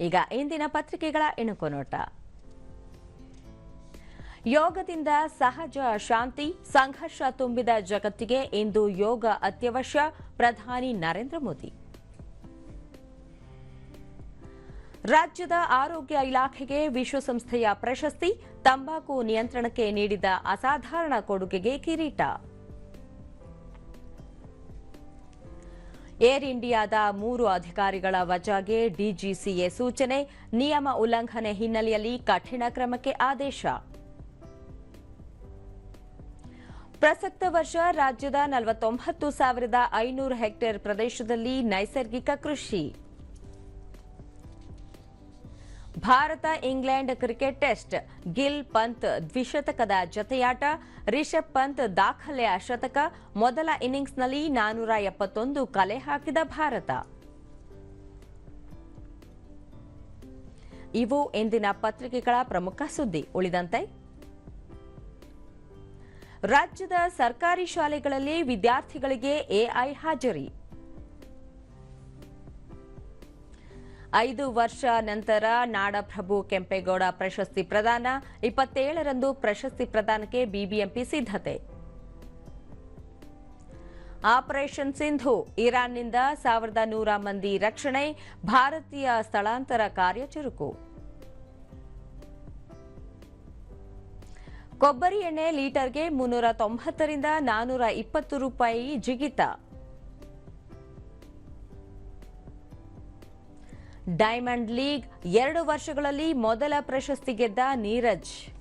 ಈಗ ಇಂದಿನ ಪತ್ರಿಕೆಗಳ ಇಣುಕು ನೋಟ. ಯೋಗದಿಂದ ಸಹಜ ಶಾಂತಿ, ಸಂಘರ್ಷ ತುಂಬಿದ ಜಗತ್ತಿಗೆ ಇಂದು ಯೋಗ ಅತ್ಯವಶ್ಯ, ಪ್ರಧಾನಿ ನರೇಂದ್ರ ಮೋದಿ. ರಾಜ್ಯದ ಆರೋಗ್ಯ ಇಲಾಖೆಗೆ ವಿಶ್ವಸಂಸ್ಥೆಯ ಪ್ರಶಸ್ತಿ, ತಂಬಾಕು ನಿಯಂತ್ರಣಕ್ಕೆ ನೀಡಿದ ಅಸಾಧಾರಣ ಕೊಡುಗೆಗೆ ಕಿರೀಟ. ಏರ್ ಇಂಡಿಯಾದ ಮೂರು ಅಧಿಕಾರಿಗಳ ವಜಾಗೆ ಡಿಜಿಸಿಎ ಸೂಚನೆ, ನಿಯಮ ಉಲ್ಲಂಘನೆ ಹಿನ್ನೆಲೆಯಲ್ಲಿ ಕಠಿಣ ಕ್ರಮಕ್ಕೆ ಆದೇಶ. ಪ್ರಸಕ್ತ ವರ್ಷ ರಾಜ್ಯದ ನಲವತ್ತೊಂಬತ್ತು ಸಾವಿರದ ಐನೂರು ಹೆಕ್ಟೇರ್ ಪ್ರದೇಶದಲ್ಲಿ ನೈಸರ್ಗಿಕ ಕೃಷಿ. Bharat, England cricket test. Gill Pant ದ್ವಿಶತಕದ ಜತೆಯಾಟ. ರಿಷಬ್ ಪಂತ್ ದಾಖಲೆಯ ಶತಕ. ಮೊದಲ ಇನ್ನಿಂಗ್ಸ್ನಲ್ಲಿ ನಾನೂರ ಎಪ್ಪತ್ತೊಂದು ಕಲೆ ಹಾಕಿದ ಭಾರತ. ಇವು ಇಂದಿನ ಪತ್ರಿಕೆಗಳ ಪ್ರಮುಖ ಸುದ್ದಿ. ಉಳಿದಂತೆ, ರಾಜ್ಯದ ಸರ್ಕಾರಿ ಶಾಲೆಗಳಲ್ಲಿ ವಿದ್ಯಾರ್ಥಿಗಳಿಗೆ ಎಐ ಹಾಜರಿ. ಐದು ವರ್ಷ ನಂತರ ನಾಡಪ್ರಭು ಕೆಂಪೇಗೌಡ ಪ್ರಶಸ್ತಿ ಪ್ರದಾನ, ಇಪ್ಪತ್ತೇಳರಂದು ಪ್ರಶಸ್ತಿ ಪ್ರದಾನಕ್ಕೆ ಬಿಬಿಎಂಪಿ ಸಿದ್ಧತೆ. ಆಪರೇಷನ್ ಸಿಂಧು, ಇರಾನ್ನಿಂದ ಸಾವಿರದ ನೂರ ಮಂದಿ ರಕ್ಷಣೆ, ಭಾರತೀಯ ಸ್ಥಳಾಂತರ ಕಾರ್ಯ ಚುರುಕು. ಕೊಬ್ಬರಿ ಎಣ್ಣೆ ಲೀಟರ್ಗೆ ಮುನ್ನೂರ ತೊಂಬತ್ತರಿಂದ ನಾನೂರ ಇಪ್ಪತ್ತು ರೂಪಾಯಿ ಜಿಗಿತ. ಡೈಮಂಡ್ ಲೀಗ್ ಎರಡು ವರ್ಷಗಳಲ್ಲಿ ಮೊದಲ ಪ್ರಶಸ್ತಿ ಗೆದ್ದ ನೀರಜ್.